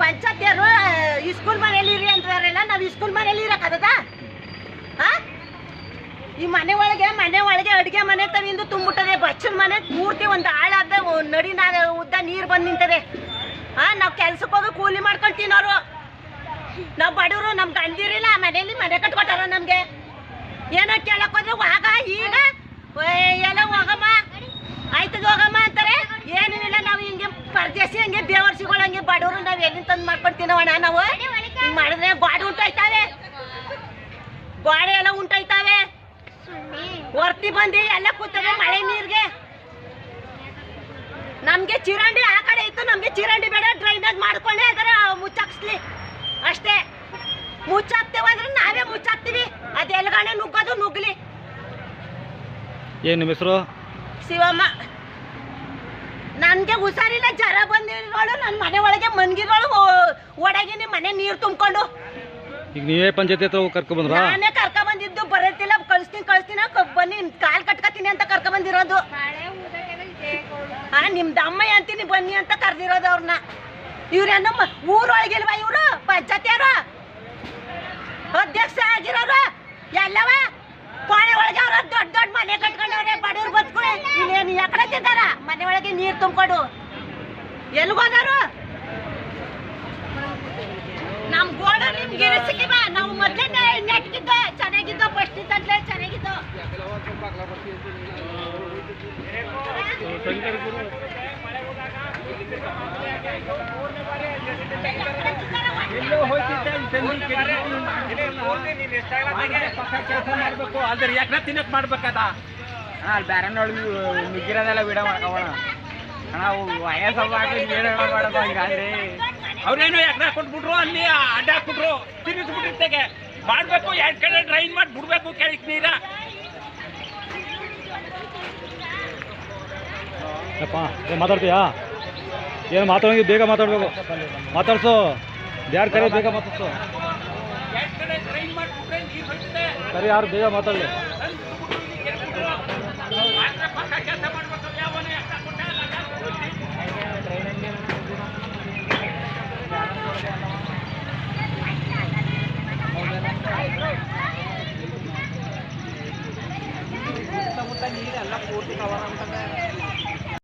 ಪಂಚಾಯತಿಯರು school ಮನೇಲಿ ಇರಿ ಅಂತಾರಲ್ಲ ನಾವು ಇಸ್ಕೂಲ್ ಮನೇಲಿ ಇರಕ್ಕದ ಈ ಮನೆ ಒಳಗೆ ಮನೆ ಒಳಗೆ ಅಡುಗೆ ಮನೆ ತವಿಂದು ತುಂಬಿಟ್ಟದೆ ಬಚ್ಚನ ಮನೆ ಪೂರ್ತಿ ಒಂದು ಆಳಾದ ನಡಿ ನಾ, ಉದ್ದ ನೀರು ಬಂದು ನಿಂತದೆ. ಹಾ ನಾವು ಕೆಲ್ಸಕ್ಕೆ ಹೋಗಿ ಕೂಲಿ ಮಾಡ್ಕೊಂಡು ತಿನ್ನೋರು. ನಾವು ಬಡವರು, ನಮ್ ಗಂಡಿರಿಲ್ಲ ಮನೇಲಿ ಮನೆ ಕಟ್ಕೊಟ್ಟಾರ ನಮಗೆ. ಏನೋ ಕೇಳಕ್ ಹೋದ್ರೆ ವಾಗ ಈಗ ಎಲ್ಲ ಹೋಗಮ್ಮ ಆಯ್ತದ ಹೋಗಮ್ಮ ಅಂತಾರೆ ಏನಿಲ್ಲ ನಾವು ಹಿಂಗೆ ಪರದೇಸಿ ಹಂಗೆ ಬೇವರ್ಸಿಗಳು ಹಂಗೆ ಬಡವರು ನಾವು ಎಲ್ಲಿಂದ ತಂದು ಮಾಡ್ಕೊಂಡು ತಿನ್ನೋಣ ನಾವು ಹಿಂಗ್ ಮಾಡಿದ್ರೆ ಬಾಡಿ ಉಂಟಾಯ್ತಾವೆ. ಗೋಡೆ ಎಲ್ಲ ಉಂಟಾಯ್ತಾವೆ. ಹೊರ್ತಿ ಬಂದಿ ಎಲ್ಲ ಕೂತವೆ ಮಳೆ ನೀರ್ಗೆ. ನಮ್ಗೆ ಚಿರಂಡಿ ಆ ಕಡೆ ಇತ್ತು ನಮ್ಗೆ ಚಿರಂಡಿ ಬೇಡ ಡ್ರೈನೇಜ್ ಮಾಡ್ಕೊಂಡೆ ಅದರ ಮುಚ್ಚಾಕ್ಸ್ಲಿ. ಅಷ್ಟೇ. ಮುಚ್ಚಾಕ್ತೇವೆ ಅಂದ್ರೆ ನಾವೇ ಮುಚ್ಚಾಕ್ತೀವಿ. ಅದು ಎಲ್ಗಡೆ ನುಗ್ಗೋದು ನುಗ್ಲಿ. ಏನು ನಿಮ್ಮ ಹೆಸರು? ಶಿವಮ್ಮ. ನನ್ಗೆ ಹುಷಾರಿಲ್ಲ ಜ್ವರ ಬಂದಿರೋಳು ನನ್ನ ಮನೆ ಒಳಗೆ ಮನ್ಗಿರೋಳು ಒಡಗಿನಿ ಮನೆ ನೀರು ತುಂಬಿಕೊಂಡು. ಈಗ ನೀವೇ ಪಂಚಾಯತಿ ಹತ್ರ ಕರ್ಕೊ ಬಂದ್ರಾ? ನಾನೇ ಕರ್ಕ ಬಂದಿದ್ದು ಬರತ್ತಿಲ್ಲ. ಕಳಿಸ್ತೀನಿ ಕಳಿಸ್ತೀನಿ ಬನ್ನಿ ಕಾಲ್ ಕಟ್ಕತೀನಿ ಅಂತ ಕರ್ಕ ಬಂದಿರೋದು. ಹಾ ನಿಮ್ದು ಅಮ್ಮ ಅಂತೀನಿ ಬನ್ನಿ ಅಂತ ಕರ್ದಿರೋದು ಅವ್ರನ್ನ ಇವ್ರೇನು ಊರೊಳಗೆ ಊರೊಳಗಿಲ್ವಾ ಇವರು? ಪಂಚಾಯತಿಯವರು? ಅಧ್ಯಕ್ಷ ಆಗಿರೋರು? ಎಲ್ಲವ? ಕೋಣೆ ಒಳಗೆ ಅವ್ರ ದೊಡ್ಡ ದೊಡ್ಡ ಮನೆ ಕಟ್ಕೊಂಡವ್ರೆ ಬಡವ್ರು ಬದುಕುಳೆ ಇನ್ನೇನು ಯಾಕಡೆ ತಿಂತಾರ ಮನೆ ಒಳಗೆ ನೀರು ತುಂಬಿಕೊಡು. ಎಲ್ಗೋದಾರು ನಮ್ ಗೋಡ ನಾವು ಫಸ್ಟ್ ಅದ್ರ ತಿನ್ನಕ್ ಮಾಡ್ಬೇಕದ ಅಲ್ಲಿ ಬೇರೆ ನೋಡಿ ಬಿಡ ಮಾಡ್ಕೋಣ ಅಣ್ಣ. ವಯಸ್ಸಾಗಿ ಏನೇನೋ ಮಾಡೋದು ಹಂಗಾದ್ರೆ. ಅವ್ರೇನೋ ಎಕ್ರೆ ಕೊಟ್ಬಿಟ್ರು ಅಲ್ಲಿ ಅಡ್ಡ ಹಾಕ್ಬಿಟ್ರು ತಿನ್ನಿಸ್ಬಿಟ್ಟಿರ್ತೇಗೆ ಮಾಡಬೇಕು ಎರಡ್ ಕಡೆ ಡ್ರೈನ್ ಮಾಡಿ ಬಿಡ್ಬೇಕು ಕೆಳಕ್ ನೀರ. ಅಪ್ಪ ಏನು ಮಾತಾಡ್ತೀಯಾ? ಏನು ಮಾತಾಡೋಂಗೆ ಬೇಗ ಮಾತಾಡಬೇಕು. ಮಾತಾಡ್ಸು. ಯಾರು ಕರೆ ಬೇಗ ಮಾತಾಡ್ಸು. ಸರಿ ಯಾರು ಬೇಗ ಮಾತಾಡಲಿ. นี้เนี่ยรับบูธที่เขาทำกันแน่